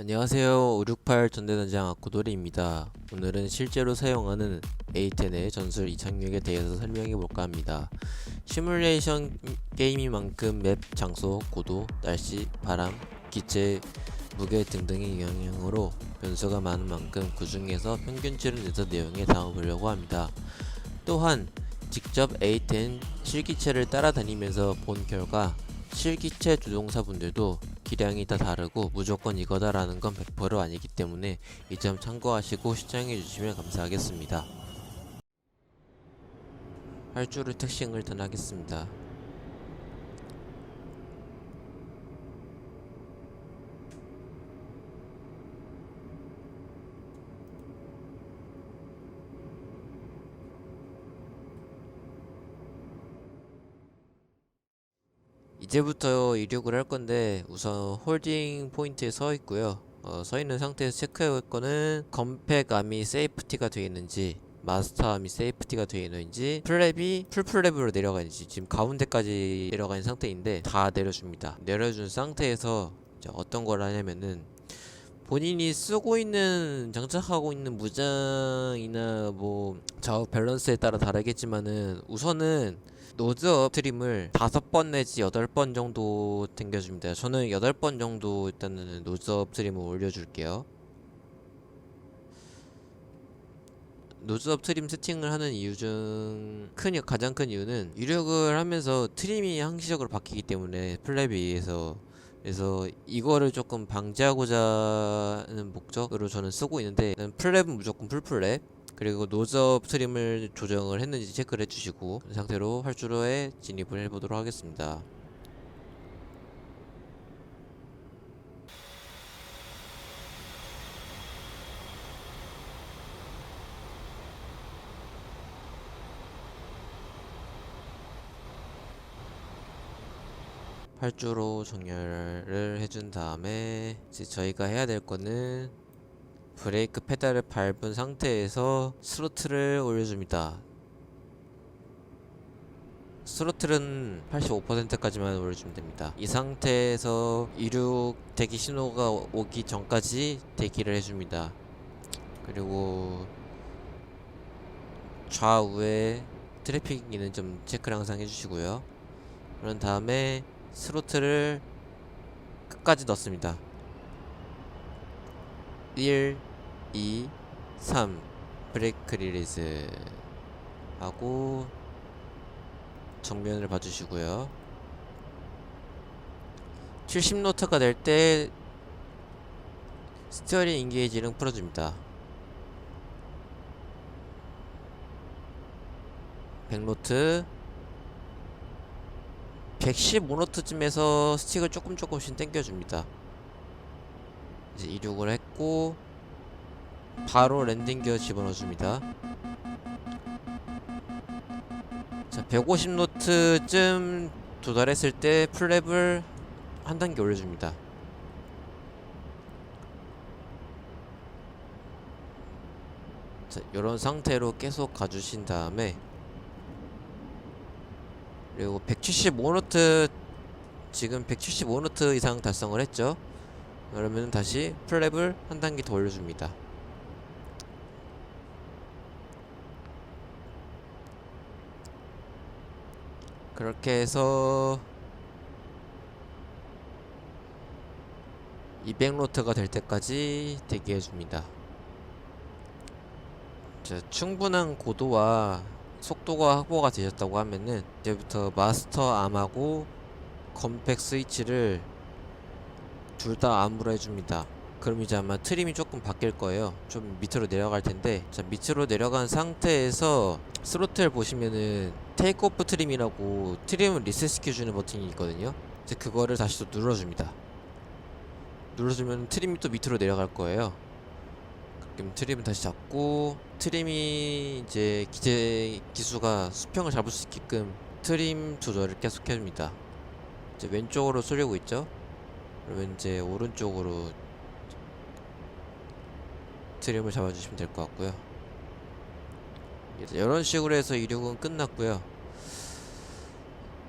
안녕하세요. 568 전대단장 아쿠도리입니다. 오늘은 실제로 사용하는 A10의 전술 이착륙에 대해서 설명해 볼까 합니다. 시뮬레이션 게임인 만큼 맵, 장소, 고도, 날씨, 바람, 기체, 무게 등등의 영향으로 변수가 많은 만큼 그 중에서 평균치를 내서 내용에 담아보려고 합니다. 또한 직접 A10 실기체를 따라다니면서 본 결과 실기체 조종사분들도 기량이 다 다르고 무조건 이거다라는 건 100% 아니기 때문에 이 점 참고하시고 시청해 주시면 감사하겠습니다. 활주로 특징을 전하겠습니다. 이제부터 이륙을 할 건데 우선 홀딩 포인트에 서 있고요. 어, 서 있는 상태에서 체크할 거는 건팩암이 세이프티가 되어 있는지 마스터암이 세이프티가 되어 있는지 플랩이 풀플랩으로 내려가는지 지금 가운데까지 내려가 있는 상태인데 다 내려줍니다. 내려준 상태에서 어떤 걸 하냐면은 본인이 쓰고 있는 장착하고 있는 무장이나 뭐 좌우 밸런스에 따라 다르겠지만은 우선은 노즈업 트림을 다섯 번 내지 여덟 번 정도 당겨줍니다. 저는 여덟 번 정도 일단은 노즈업 트림을 올려줄게요. 노즈업 트림 세팅을 하는 이유 중 큰, 가장 큰 이유는 이력을 하면서 트림이 항시적으로 바뀌기 때문에 플랩에 의해서 그래서 이거를 조금 방지하고자 하는 목적으로 저는 쓰고 있는데 플랩은 무조건 풀플랩 그리고 노즈업 트림을 조정을 했는지 체크를 해주시고 그 상태로 활주로에 진입을 해보도록 하겠습니다. 활주로 정렬을 해준 다음에 이제 저희가 해야 될 거는 브레이크 페달을 밟은 상태에서 스로틀을 올려줍니다. 스로틀은 85%까지만 올려주면 됩니다. 이 상태에서 이륙 대기 신호가 오기 전까지 대기를 해줍니다. 그리고 좌우에 트래픽 있는 점 체크를 항상 해주시고요. 그런 다음에 스로틀을 끝까지 넣습니다. 1, 2, 3 브레이크 리리즈. 하고 정면을 봐주시고요. 70노트가 될 때 스티어링 인게이지는 풀어줍니다. 100노트. 115노트쯤에서 스틱을 조금 조금씩 당겨줍니다. 이제 이륙을 했고 바로 랜딩 기어 집어넣어 줍니다. 자 150노트쯤 도달했을 때 플랩을 한 단계 올려줍니다. 자 요런 상태로 계속 가주신 다음에 그리고 175노트 지금 175노트 이상 달성을 했죠? 그러면 다시 플랩을 한 단계 더 올려줍니다 그렇게 해서 200노트가 될 때까지 대기해 줍니다 자, 충분한 고도와 속도가 확보가 되셨다고 하면은 이제부터 마스터 암하고 건팩 스위치를 둘 다 암으로 해줍니다. 그럼 이제 아마 트림이 조금 바뀔 거예요. 좀 밑으로 내려갈 텐데 자 밑으로 내려간 상태에서 스로틀 보시면은 테이크오프 트림이라고 트림을 리셋시켜주는 버튼이 있거든요. 이제 그거를 다시 또 눌러줍니다. 눌러주면 트림이 또 밑으로 내려갈 거예요. 그럼 트림은 다시 잡고 트림이 이제 기재 기수가 수평을 잡을 수 있게끔 트림 조절을 계속 해줍니다. 이제 왼쪽으로 쏠리고 있죠? 그러면 이제 오른쪽으로 트림을 잡아주시면 될 것 같고요. 이런 식으로 해서 이륙은 끝났고요.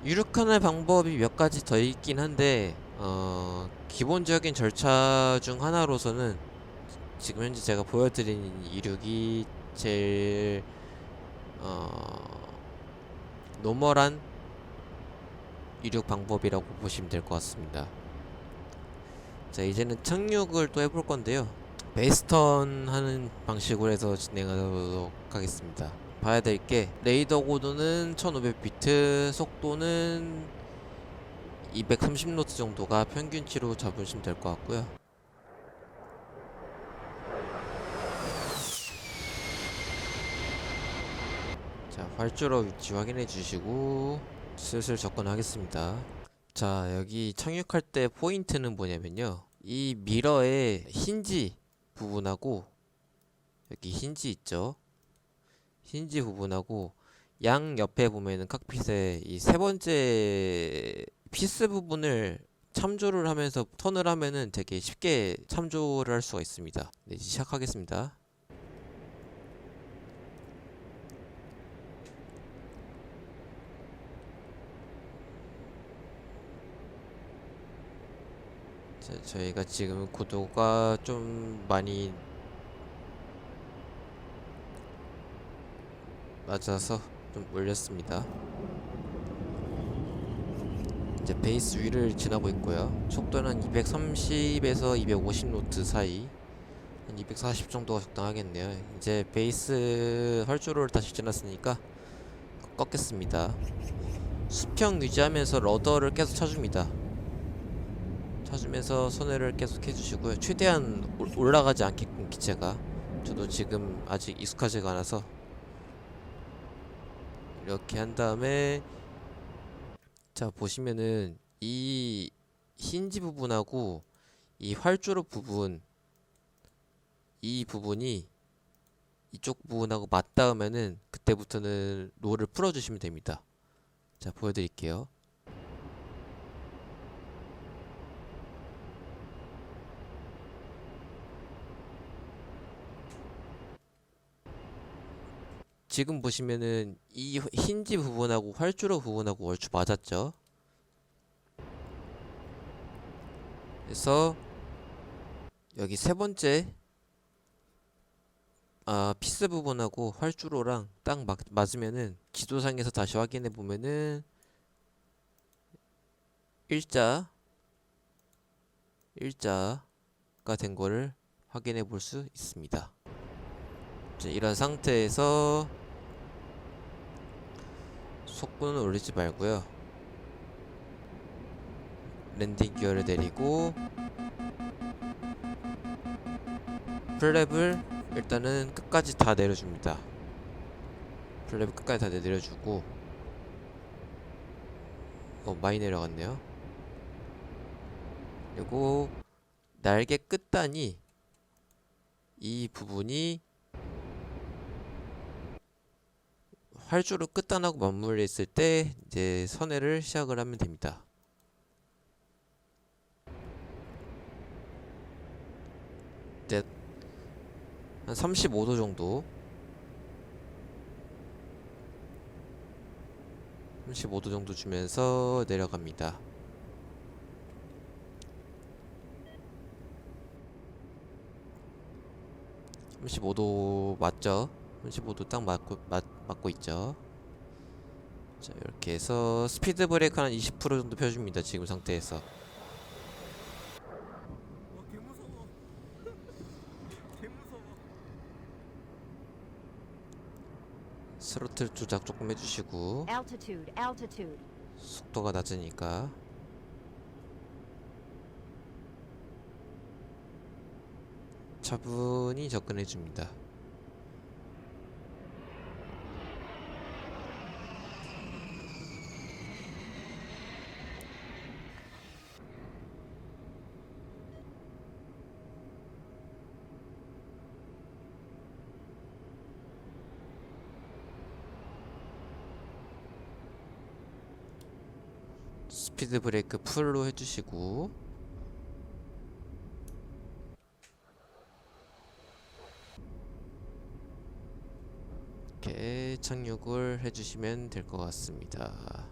이륙하는 방법이 몇 가지 더 있긴 한데 어, 기본적인 절차 중 하나로서는 지금 현재 제가 보여드린 이륙이 제일 어, 노멀한 이륙 방법이라고 보시면 될 것 같습니다. 자 이제는 착륙을 또 해볼 건데요. 베이스턴 하는 방식으로 해서 진행하도록 하겠습니다. 봐야 될 게 레이더 고도는 1500비트, 속도는 230노트 정도가 평균치로 잡으시면 될 것 같고요. 자, 활주로 위치 확인해 주시고 슬슬 접근하겠습니다. 자, 여기 착륙할 때 포인트는 뭐냐면요. 이 미러의 힌지 부분하고 여기 힌지 있죠? 힌지 부분하고 양 옆에 보면은 칵핏에 이세 번째 피스 부분을 참조를 하면서 턴을 하면은 되게 쉽게 참조를 할 수가 있습니다. 네, 시작하겠습니다. 자, 저희가 지금 고도가 좀 많이 맞아서 좀 올렸습니다. 이제 베이스 위를 지나고 있고요. 속도는 230에서 250노트 사이. 한 240 정도가 적당하겠네요. 이제 베이스 활주로를 다시 지났으니까 꺾겠습니다. 수평 유지하면서 러더를 계속 쳐줍니다. 쳐주면서 손해를 계속 해주시고요. 최대한 올- 올라가지 않게끔 기체가. 저도 지금 아직 익숙하지가 않아서 이렇게 한 다음에 자 보시면은 이 힌지 부분하고 이 활주로 부분 이 부분이 이쪽 부분하고 맞닿으면은 그때부터는 롤을 풀어주시면 됩니다. 자 보여드릴게요. 지금 보시면은 이 힌지 부분하고 활주로 부분하고 얼추 맞았죠? 그래서 여기 세 번째 아 피스 부분하고 활주로랑 딱 맞, 맞으면은 지도상에서 다시 확인해 보면은 일자 일자가 된 거를 확인해 볼 수 있습니다. 자, 이런 상태에서 속도는 올리지 말고요. 랜딩 기어를 내리고 플랩을 일단은 끝까지 다 내려줍니다. 플랩을 끝까지 다 내려주고 어 많이 내려갔네요. 그리고 날개 끝단이 이 부분이 활주로 끝단하고 맞물려 있을 때 이제 선회를 시작을 하면 됩니다. 이제 한 35도 정도 35도 정도 주면서 내려갑니다. (35도) 맞죠? 35도 딱 맞고 맞, 맞고 있죠. 자 이렇게 해서 스피드 브레이크 한 20% 정도 펴줍니다. 지금 상태에서. 무서워. 스로틀 조작 조금 해주시고 Altitude, altitude. 속도가 낮으니까 차분히 접근해 줍니다. 스피드 브레이크 풀로 해주시고 이렇게 착륙을 해주시면 될 것 같습니다.